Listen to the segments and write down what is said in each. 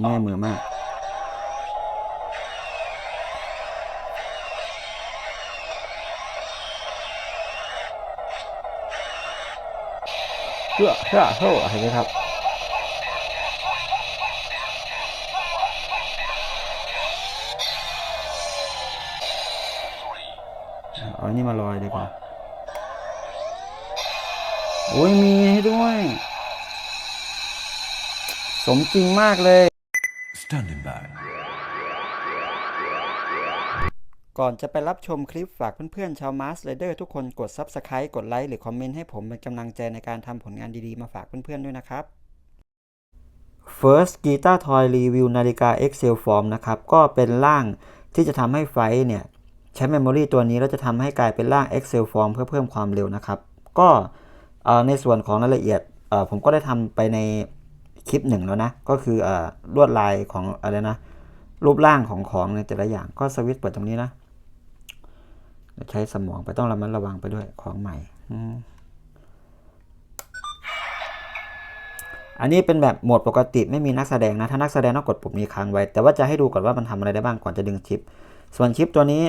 เมื่อยมือมาก เพื่อเพื่อเพื่อเห็นไหมครับเอาอันนี้มาลอยดีกว่า โอ้ยมีให้ด้วย สมจริงมากเลย Standing by. ก่อนจะไปรับชมคลิปฝากเพื่อนๆ ชาวมาสเลเดอร์ทุกคนกด Subscribe กดไลค์หรือคอมเมนต์ให้ผมเป็นกำลังใจในการทำผลงานดีๆ มาฝากเพื่อนๆ ด้วยนะครับ First Guitar Toy Review นาฬิกา Excel Form นะครับ ก็เป็นร่างที่จะทำให้ไฟล์เนี่ย ใช้ Memory ตัวนี้แล้วจะทำให้กลายเป็นร่าง Excel Form เพื่อเพิ่มความเร็วนะครับ ก็เอ่อในส่วนของรายละเอียดเอ่อผมก็ได้ทำไปใน คลิปหนึ่งแล้วนะ ก็คืออลวดลายของอะไรนะ รูปร่างของของในแต่ละอย่างก็สวิตช์เปิดตรงนี้นะใช้สมองไปต้องระมัดระวังไปด้วยของใหม่ อันนี้เป็นแบบโหมดปกติไม่มีนักแสดงนะ ถ้านักแสดงต้องกดปุ่มนี้ค้างไว้ แต่ว่าจะให้ดูก่อนว่ามันทำอะไรได้บ้างก่อนจะดึงชิป ส่วนชิปตัวนี้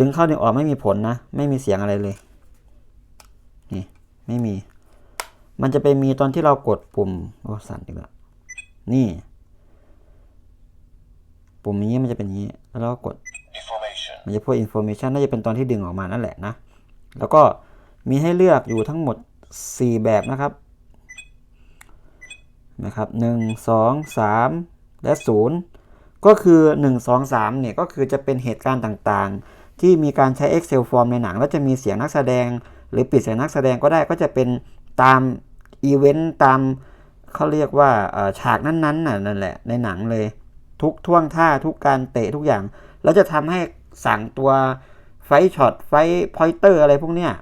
ดึงเข้าดึงออกไม่มีผลนะ ไม่มีเสียงอะไรเลย นี่ ไม่มี มันจะไปมีตอนที่เรากดปุ่มโอ้สั่นอีกแล้วนี่ ปุ่มนี้มันจะเป็นอย่างนี้ แล้วเราก็กด Information. มันจะพูด information น่าจะเป็นตอนที่ดึงออกมานั่นแหละนะ แล้วก็มีให้เลือกอยู่ทั้งหมด 4 แบบนะครับ นะครับ 1 2 3 และ 0 ก็คือ 1 2 3 เนี่ย ก็คือจะเป็นเหตุการณ์ต่างๆ ที่มีการใช้ Excel form ในหนัง แล้วจะมีเสียงนักแสดง หรือปิดเสียงนักแสดงก็ได้ ก็จะเป็นตาม อีเวนต์ตามเขาเรียกว่าฉากนั้นๆน่ะนั่นแหละในหนังเลย ทุกท่วงท่าทุกการเตะทุกอย่าง แล้วจะทำให้สั่งตัวไฟช็อตไฟพอยเตอร์อะไรพวกเนี้ย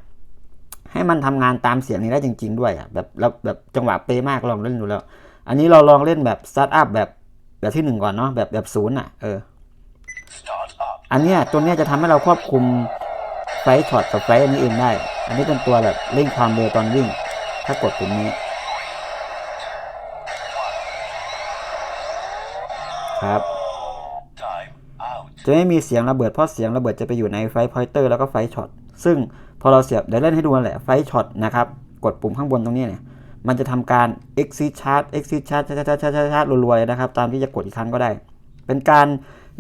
ให้มันทำงานตามเสียงนี้ได้จริง ๆ ด้วยอะแบบแล้วแบบจังหวะเป๊ะมากลองเล่นดูแล้ว อันนี้เราลองเล่นแบบสตาร์ทอัพแบบแบบที่หนึ่งก่อนเนาะแบบแบบศูนย์อะเอออันเนี้ยตัวเนี้ยจะทำให้เราควบคุมไฟช็อตกับไฟอันนี้เองได้ อันนี้เป็นตัวแบบเร่งความเร็วตอนวิ่ง ถ้ากดปุ่มนี้ ครับ จะไม่มีเสียงระเบิดเพราะเสียงระเบิดจะไปอยู่ในไฟพอยเตอร์แล้วก็ไฟช็อตซึ่งพอเราเสียบเดี๋ยวเล่นให้ดูนั่นแหละไฟช็อตนะครับ กดปุ่มข้างบนตรงนี้เนี่ยมันจะทำการ exit charge exit charge ชาร์จชาร์จชาร์จชาร์จชาร์จรัวๆเลยนะครับ ตามที่จะกดอีกครั้งก็ได้ เป็นการ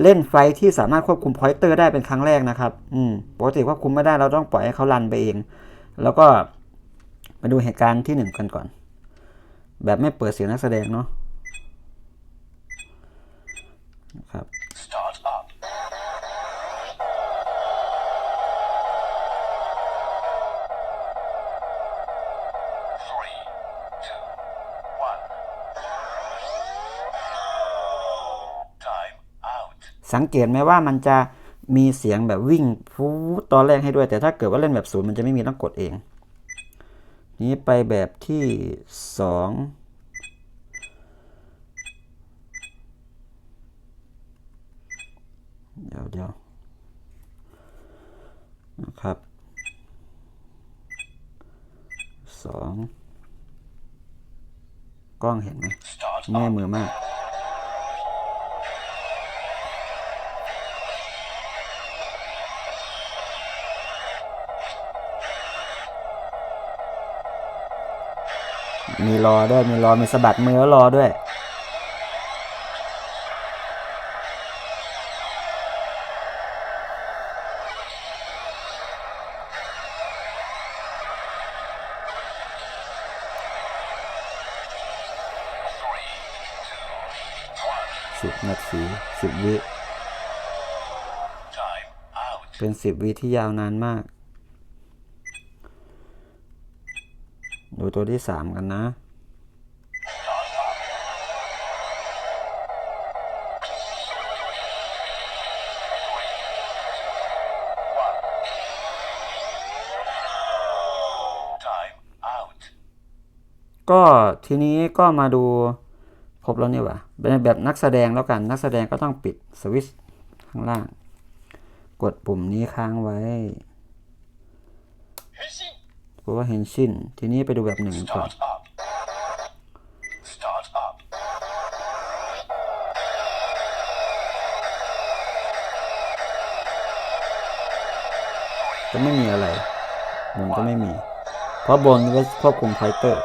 เล่นไฟที่สามารถควบคุมพอยเตอร์ได้เป็นครั้งแรกนะครับ อืม ปกติควบคุมไม่ได้เราต้องปล่อยให้เขารันไปเอง แล้วก็ มาดูเหตุการณ์ที่หนึ่งกันก่อน แบบไม่เปิดเสียงนักแสดงเนาะนะครับ สังเกตไหมว่ามันจะมีเสียงแบบวิ่งฟูดตอนแรกให้ด้วย แต่ถ้าเกิดว่าเล่นแบบศูนย์มันจะไม่มีต้องกดเอง นี้ไปแบบที่สองเดี๋ยวเดี๋ยวนะครับสองกล้องเห็นไหม Start แม่ up. มือมาก มีรอด้วย มีรอ มีสะบัดมือแล้วรอด้วย สิบนาทีสิบวิ เป็นสิบวิที่ยาวนานมาก ดูตัวที่สามกันนะ ก็ทีนี้ก็มาดูครบแล้วนี่ป็นแบบนักแสดงแล้วกัน นักแสดงก็ต้องปิดสวิตช์ข้างล่าง กดปุ่มนี้ค้างไว้พราะว่าเห็นชินทีนี้ไปดูแบบหนึ่งก่อนจะไม่มีอะไรบนก็ไม่มี เพราะบนก็ควบคุมไฟเตอร์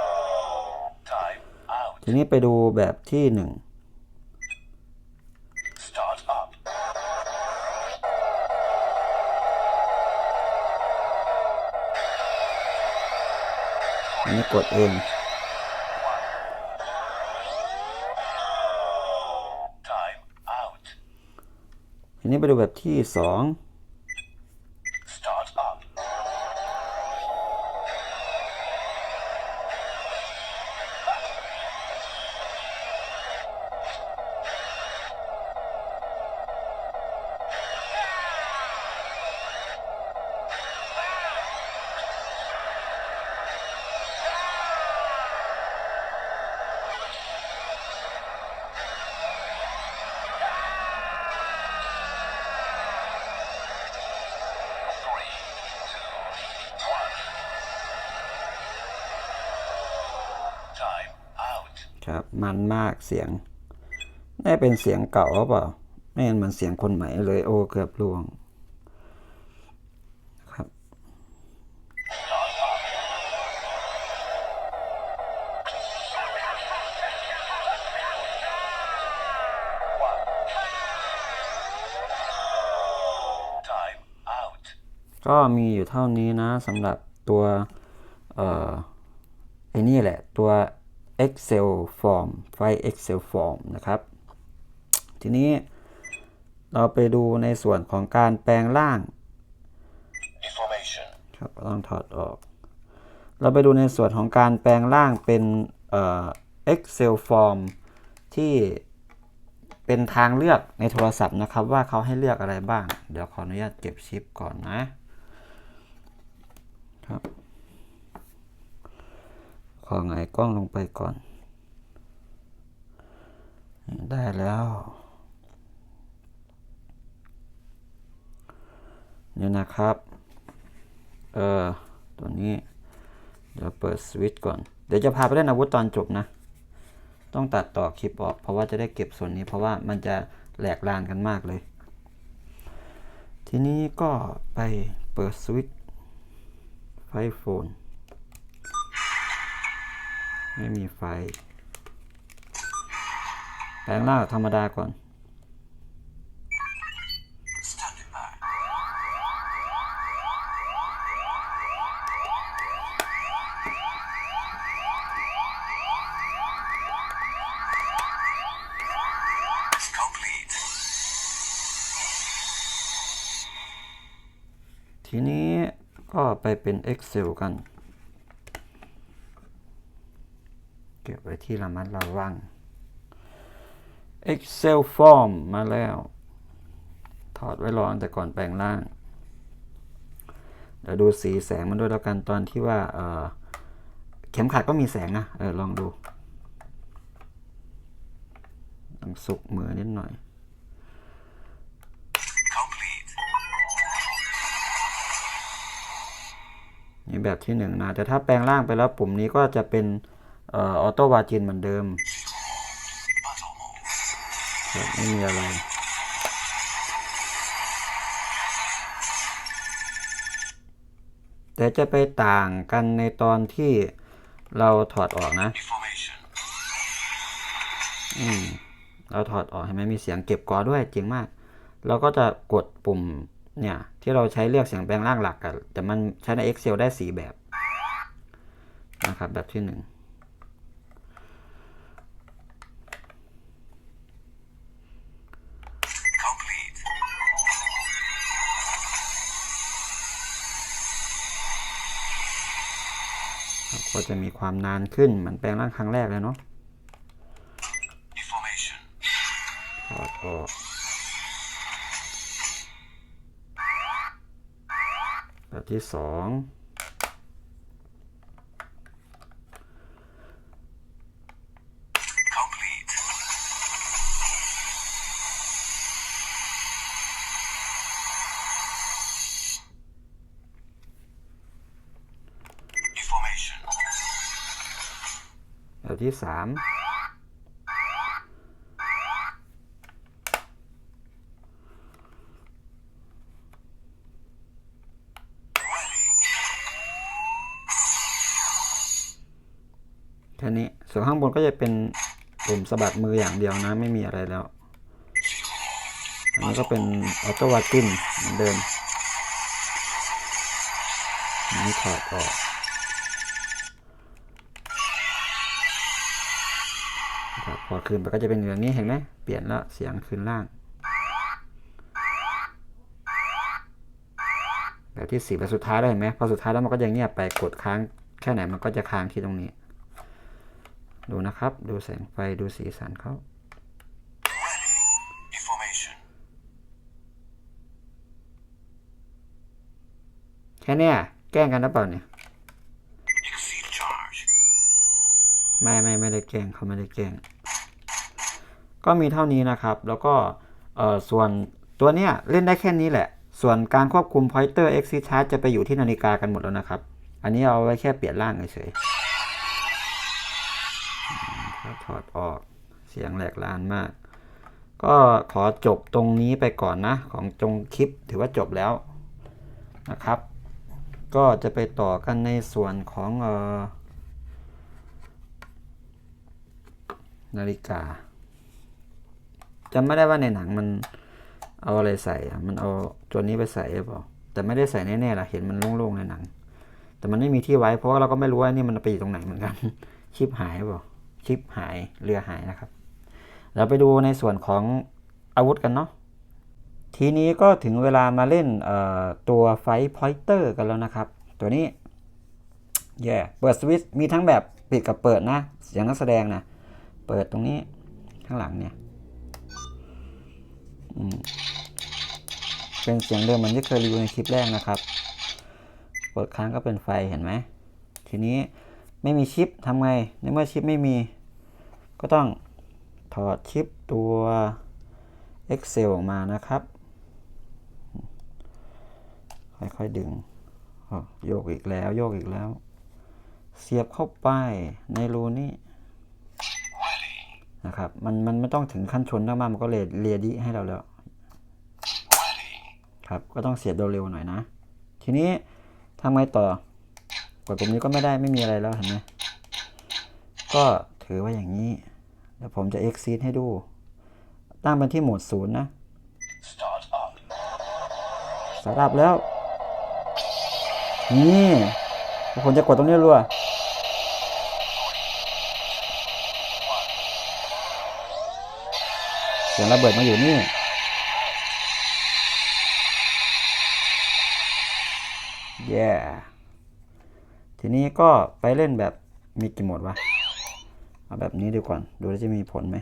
ทีนี้ไปดูแบบที่หนึ่ง Start up. อันนี้กดเอง Time out. ทีนี้ไปดูแบบที่สอง ครับมันมากเสียงได้เป็นเสียงเก่าเปล่าไม่งั้นมือนเสียงคนใหม่เลยโอ้เกือบล่วงครับ ก็มีอยู่เท่านี้นะสำหรับตัว เอ่อไอ้นี่แหละตัว Excel form ไฟล์ Excel form นะครับ ทีนี้เราไปดูในส่วนของการแปลงร่าง Information. ครับต้องถอดออก เราไปดูในส่วนของการแปลงร่างเป็นเอ่อ Excel form ที่เป็นทางเลือกในโทรศัพท์นะครับ ว่าเขาให้เลือกอะไรบ้าง เดี๋ยวขออนุญาตเก็บชิปก่อนนะครับ ขอไงายกล้องลงไปก่อน ได้แล้ว เนี่ยนะครับ เออตัวนี้ เดี๋ยวเปิดสวิตช์ก่อน เดี๋ยวจะพาไปเล่นอาวุธตอนจบนะ ต้องตัดต่อคลิปออก เพราะว่าจะได้เก็บส่วนนี้ เพราะว่ามันจะแหลกลานกันมากเลย ทีนี้ก็ไปเปิดสวิตช์ไฟโฟน ไม่มีไฟ แปลงร่างธรรมดาก่อน ทีนี้ก็ไปเป็น Excel กัน เก็บไว้ที่ระมัดระวัง Excel form มาแล้ว ถอดไว้รองแต่ก่อนแปลงร่าง เดี๋ยวดูสีแสงมันด้วยแล้วกันตอนที่ว่าเเข็มขัดก็มีแสงนะออลองดูต้องสุกมือนิดหน่อยนี่แบบที่หนึ่งนะ แต่ถ้าแปลงร่างไปแล้วปุ่มนี้ก็จะเป็น ออโต้วาจินเหมือนเดิมไม่มีอะไรแต่จะไปต่างกันในตอนที่เราถอดออกนะ อืม เราถอดออกเห็นไหมมีเสียงเก็บกอด้วยเจ๋งมาก เราก็จะกดปุ่มเนี่ย ที่เราใช้เลือกเสียงแปลงร่างหลักกันแต่มันใช้ใน Excel ได้สีแบบ นะครับ แบบที่หนึ่ง จะมีความนานขึ้นเหมือนแปลงร่างครั้งแรกเลยเนาะ Information. ถอดออกแบบที่สอง ที่สามท่นี้ส่วนข้างบนก็จะเป็นปุ่มสะบัดมืออย่างเดียวนะ ไม่มีอะไรแล้ว อันนี้ก็เป็นออโต้วากินเหมือนเดิมนี่ถอดออก ครับพอคืนไปก็จะเป็นอย่างนี้เห็นไหมเปลี่ยนแล้วเสียงคืนล่างแบบที่สี่แบบสุดท้ายแล้วเห็นไหมพอสุดท้ายแล้วมันก็จะเงียบไปกดค้างแค่ไหนมันก็จะค้างที่ตรงนี้ ดูนะครับ ดูแสงไฟดูสีสันเขา Information. แค่เนี้ยแกล้งกันหรือเปล่าเนี่ย Exceed charge. ไม่ไม่ไม่ได้แกล้งเขาไม่ได้แกล้ง ก็มีเท่านี้นะครับ แล้วก็ส่วนตัวเนี้ยเล่นได้แค่นี้แหละ ส่วนการควบคุม pointer exit charge จะไปอยู่ที่นาฬิกากันหมดแล้วนะครับ อันนี้เอาไว้แค่เปลี่ยนร่างเฉยๆถอดออกเสียงแหลกลานมาก ก็ขอจบตรงนี้ไปก่อนนะ ของจงคลิปถือว่าจบแล้วนะครับ ก็จะไปต่อกันในส่วนของออนาฬิกา จำไม่ได้ว่าในหนังมันเอาอะไรใส่อะมันเอาตัวนี้ไปใส่หรือเปล่าแต่ไม่ได้ใส่แน่ๆล่ะเห็นมันโล่งๆในหนัง แต่มันไม่มีที่ไว้ เพราะเราก็ไม่รู้ว่านี่มันไปอยู่ตรงไหนเหมือนกัน ชิปหายหรือเปล่าชิปหายเรือหายนะครับ เราไปดูในส่วนของอาวุธกันเนาะทีนี้ก็ถึงเวลามาเล่นตัวไฟพอยเตอร์กันแล้วนะครับ ตัวนี้แย่เปิดสวิตช์มีทั้งแบบปิดกับเปิดนะเสียงนักแสดงนะเปิดตรงนี้ข้างหลังเนี่ย เป็นเสียงเดิมเหมือนที่เคยรีวิวในคลิปแรกนะครับ กดค้างก็เป็นไฟเห็นไหม ทีนี้ไม่มีชิปทำไง ในเมื่อชิปไม่มี ก็ต้องถอดชิปตัว Excel ออกมานะครับ ค่อยๆดึง โยกอีกแล้ว โยกอีกแล้ว เสียบเข้าไปในรูนี้ นะครับ มันมันไม่ต้องถึงขั้นชนมากๆมันก็เลยเรียดิให้เราแล้วครับก็ต้องเสียบเร็วๆหน่อยนะ ทีนี้ทำไงต่อกดตรงนี้ก็ไม่ได้ไม่มีอะไรแล้วเห็นไหมก็ถือว่าอย่างนี้เดี๋ยวผมจะ exit ให้ดู ตั้งเป็นที่โหมดศูนย์นะ Start up. สารับแล้ว นี่ผมจะกดตรงนี้รัว สียงระเบิดมาอยู่นี่ แย่ทีนี้ก็ไปเล่นแบบมีกี่โหมดวะ เอาแบบนี้ดีก่อนดูแล้วจะมีผลไหม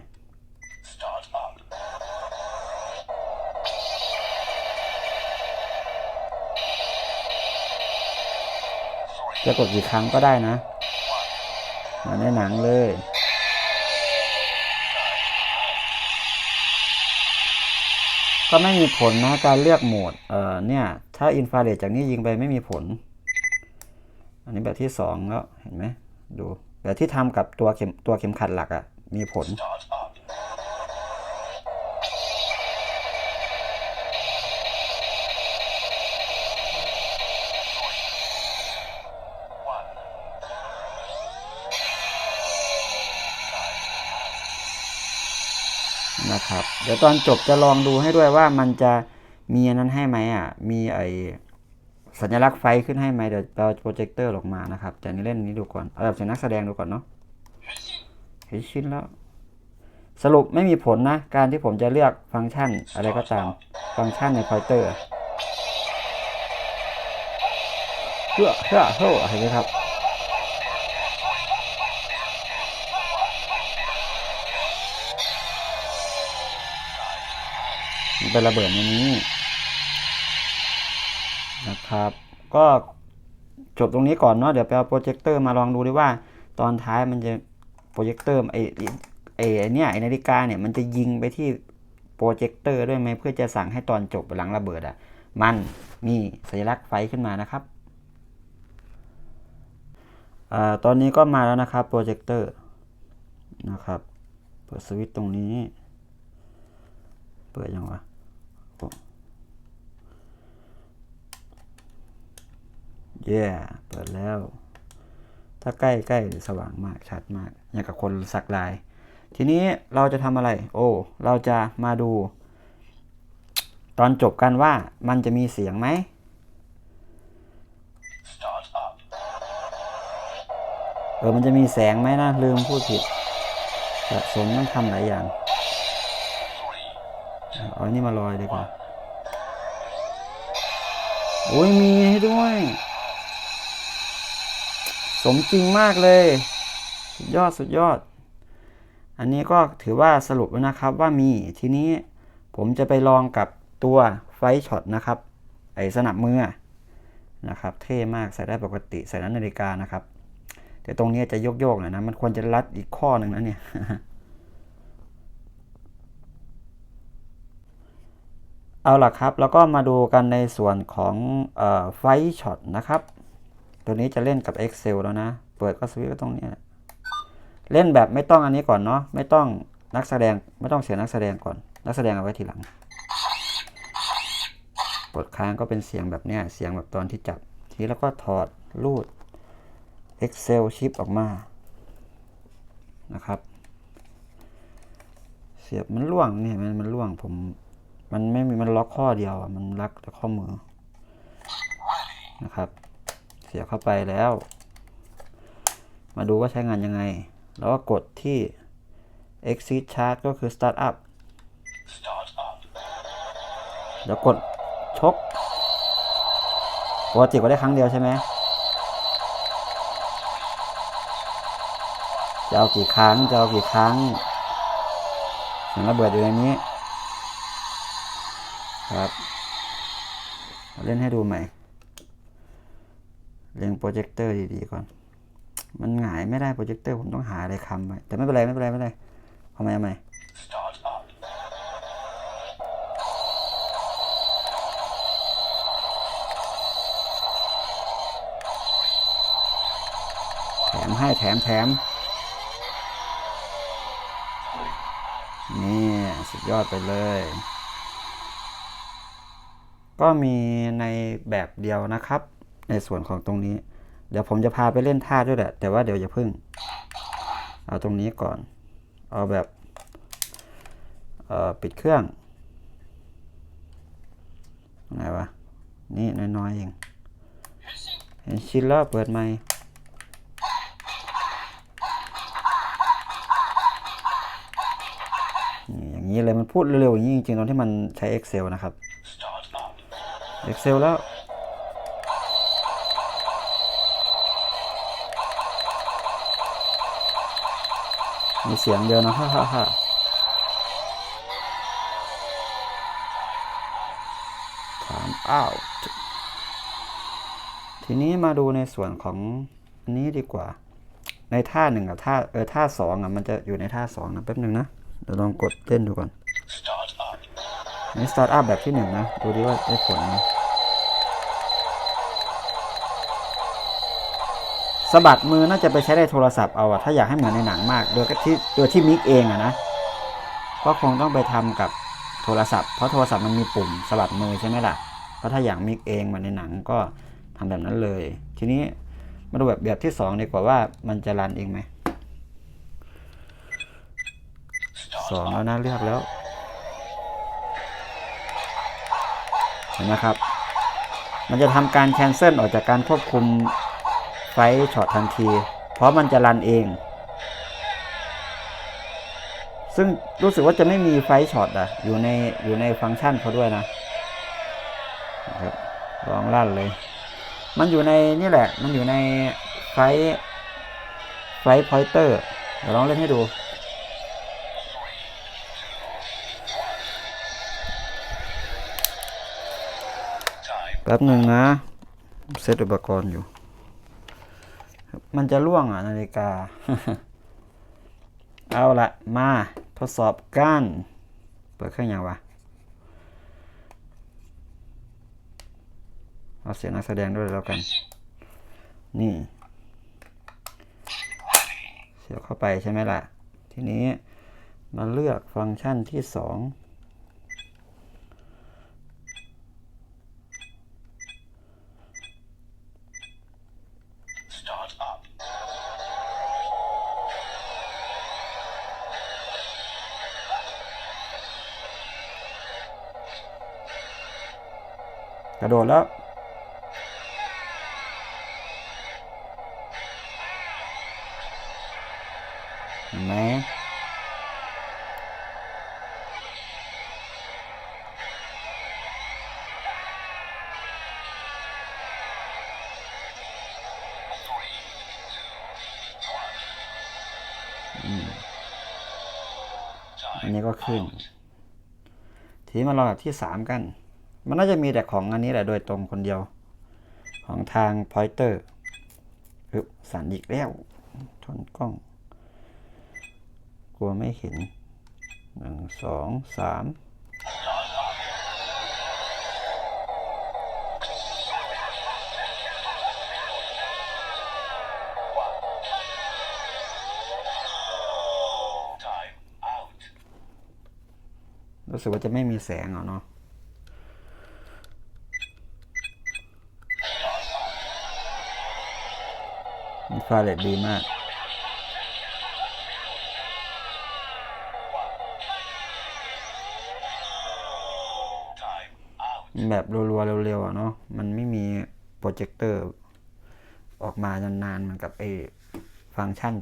จะกดกี่ครั้งก็ได้นะมือนในหนังเลย ก็ไม่มีผลนะการเลือกโหมดเอ่อเนี่ยถ้าอินฟราเรดจากนี้ยิงไปไม่มีผล อันนี้แบบที่สองแล้วเห็นไหมดูแบบที่ทำกับตัวเข็มตัวเข็มขัดหลักอะ่ะมีผล นะครับ เดี๋ยวตอนจบจะลองดูให้ด้วยว่ามันจะมีอันนั้นให้ไหมอะ มีไอสัญลักษณ์ไฟขึ้นให้ไหมเดี๋ยวเราโปรเจคเตอร์ออกมานะครับแต่นี่เล่นนี้ดูก่อนเอาแบบเสียงนักแสดงดูก่อนเนาะเห็นชิ้นแล้ว สรุปไม่มีผลนะ การที่ผมจะเลือกฟังก์ชันอะไรก็ตาม ฟังก์ชันในพอยเตอร์เพื่อเพื่อเพื่อเห็นไหมครับ มันเป็นระเบิดในนี้นะครับ ก็จบตรงนี้ก่อนเนาะเดี๋ยวไปเอาโปรเจคเตอร์มาลองดูดิว่า ตอนท้ายมันจะโปรเจคเตอร์ไอไอเนี่ยไอนาฬิกาเนี่ยมันจะยิงไปที่โปรเจคเตอร์ด้วยไหมเพื่อจะสั่งให้ตอนจบหลังระเบิดอะ มันมีสัญลักษณ์ไฟขึ้นมานะครับอตอนนี้ก็มาแล้วนะครับโปรเจคเตอร์นะครับ เปิดสวิตช์ตรงนี้ เปิดยังวะ เย้เปิดแล้ว ถ้าใกล้ใกล้หรือสว่างมากชัดมาก อย่างกับคนสักลาย ทีนี้เราจะทำอะไร โอ้ เราจะมาดู ตอนจบกันว่ามันจะมีเสียงไหมเออ มันจะมีแสงไหมนะ ลืมพูดผิดสะสมต้องทำหลายอย่าง เอาอันนี้มาลอยดีกว่า โอ้ยมีให้ด้วย สมจริงมากเลย สุดยอดสุดยอด อันนี้ก็ถือว่าสรุปแล้วนะครับว่ามีทีนี้ผมจะไปลองกับตัวไฟช็อตนะครับ ไอสนับมือนะครับ เท่มากใส่ได้ปกติใส่นาฬิกานะครับ แต่ตรงนี้จะโยกๆหน่อยนะ มันควรจะรัดอีกข้อหนึ่งนะเนี่ย เอาล่ะครับ แล้วก็มาดูกันในส่วนของไฟช็อตนะครับ ตัวนี้จะเล่นกับ Excel แล้วนะ เปิดก็สวิตช์ก็ตรงนี้เล่นแบบไม่ต้องอันนี้ก่อนเนาะ ไม่ต้องนักแสดง ไม่ต้องเสียนักแสดงก่อน นักแสดงเอาไว้ทีหลังปลดค้างก็เป็นเสียงแบบเนี้ย เสียงแบบตอนที่จับ ทีแล้วก็ถอดรูด Excel ชิปออกมา นะครับ เสียบมันล่วงนี่มันมันล่วงผม มันไม่มีมันล็อกข้อเดียวอะมันล็อกแต่ข้อมือนะครับ เสียบเข้าไปแล้ว มาดูว่าใช้งานยังไง แล้วก็กดที่ exit chart ก็คือ start up Start up. เดี๋ยวกดชกปกติก็ได้ครั้งเดียวใช่ไหมจะเอากี่ครั้งจะเอากี่ครั้งเสียงระเบิดอยู่ในนี้ ครับเล่นให้ดูใหม่ เล็งโปรเจคเตอร์ดีๆก่อน มันหงายไม่ได้โปรเจคเตอร์ผมต้องหาอะไรคำไว้แต่ไม่เป็นไรไม่เป็นไรไม่เป็นไรเอาใหม่เอาใหม่แถมให้แถมแถมนี่สุดยอดไปเลย ก็มีในแบบเดียวนะครับ ในส่วนของตรงนี้ เดี๋ยวผมจะพาไปเล่นท่าด้วยแหละ แต่ว่าเดี๋ยวอย่าพึ่ง เอาตรงนี้ก่อน เอาแบบเอ่อปิดเครื่องไหนวะ นี่น้อยๆเองเห็นชินแล้วเปิดไหมอย่างนี้เลยมันพูดเร็วๆอย่างนี้จริงๆตอนที่มันใช้ Excel นะครับ Excel แล้ว มีเสียงเดียวนะฮ่าฮ่าฮ่าถามอ้าวทีนี้มาดูในส่วนของอันนี้ดีกว่า ในท่าหนึ่งกับท่าเออท่าสองอะมันจะอยู่ในท่าสองนะแป๊บหนึ่งนะ เดี๋ยวลองกดเล่นดูก่อน นี่สตาร์ทอัพแบบที่หนึ่งนะ ดูดิว่าได้ผลไหมสะบัดมือน่าจะไปใช้ในโทรศัพท์เอาอะถ้าอยากให้เหมือนในหนังมาก โดยที่โดยที่มิกเองอะนะ ก็คงต้องไปทำกับโทรศัพท์ เพราะโทรศัพท์มันมีปุ่มสะบัดมือใช่ไหมล่ะ เพราะถ้าอยากมิกเองเหมือนในหนังก็ทำแบบนั้นเลย ทีนี้มาดูแบบแบบที่สองดีกว่าว่ามันจะรันเองไหมสองแล้วนะเลือกแล้ว ห็นไหมครับ มันจะทำการแคนเซิลออกจากการควบคุมไฟช็อตทันที เพราะมันจะรันเอง ซึ่งรู้สึกว่าจะไม่มีไฟช็อตอะอยู่ในอยู่ในฟังก์ชันเขาด้วยนะครับลองลั่นเลย มันอยู่ในนี่แหละ มันอยู่ในไฟไฟพอยเตอร์ เดี๋ยวลองเล่นให้ดู ป๊บหนึ่งนะเซตอุปกรณ์อยู่ มันจะล่วงอะนาฬิกา เอาละมาทดสอบกันเปิดเครื่องยังวะเอาเสียงนักแสดงด้วยแล้วกัน นี่ เสียบเข้าไปใช่ไหมล่ะ ทีนี้มาเลือกฟังก์ชันที่สอง ระโดดแล้วเห็นไหมอันนี้ก็ขึ้น ทีนี้มาลองแบบที่สามกัน มันน่าจะมีแต่ของอันนี้แหละโดยตรงคนเดียว ของทางพอยเตอร์อึบสั่นอีกแล้วชนกล้อง กลัวไม่เห็นหนึ่งสองสามรู้สึกว่าจะไม่มีแสงอะเนาะ มัน ฟาเลตดีมากแบบรัวๆเร็วๆอะเนาะ มันไม่มีโปรเจคเตอร์ออกมานานๆเหมือนกับไอ้ฟังก์ชัน 2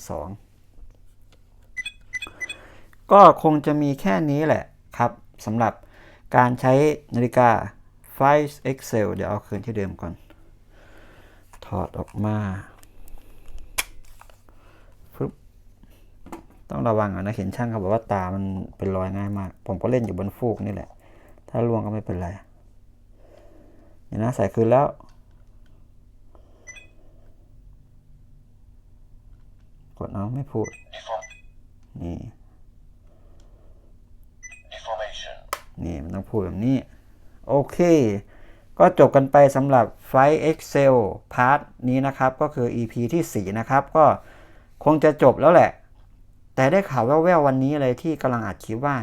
ก็คงจะมีแค่นี้แหละครับสำหรับการใช้นาฬิกา f i Excel เดี๋ยวเอาคืนที่เดิมก่อน ถอดออกมาฟึบ ต้องระวังอะนะเห็นช่างเขาบอกว่าตามันเป็นรอยง่ายมาก ผมก็เล่นอยู่บนฟูกนี่แหละ ถ้าล่วงก็ไม่เป็นไรเดี๋ยวนะใส่คืนแล้ว กดเอาไม่พูด Deform. นี่ Deformation. นี่มันต้องพูดแบบนี้ โอเคก็จบกันไปสำหรับ Flight Excel พาร์ทนี้นะครับ ก็คือ EP ที่ 4 นะครับ ก็คงจะจบแล้วแหละ แต่ได้ข่าวแว่วๆวันนี้เลยที่กำลังอัดคลิปว่า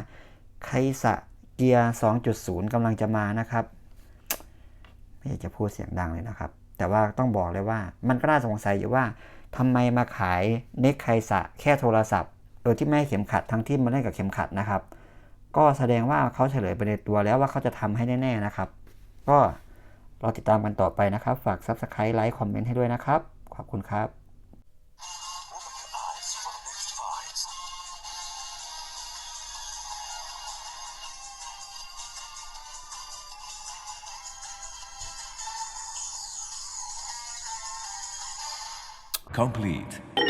ไคสะเกียร์ 2.0กำลังจะมานะครับ ไม่อยากจะพูดเสียงดังเลยนะครับ แต่ว่าต้องบอกเลยว่า มันก็น่าสงสัยอยู่ว่าทำไมมาขายเน็กไคสะแค่โทรศัพท์ โดยที่ไม่ให้เข็มขัดทั้งที่มันเล่นกับเข็มขัดนะครับ ก็แสดงว่าเขาเฉลยไปในตัวแล้วว่าเขาจะทำให้แน่ๆนะครับ ก็รอติดตามกันต่อไปนะครับ ฝาก Subscribe ไลค์คอมเมนต์ให้ด้วยนะครับ ขอบคุณครับ Complete.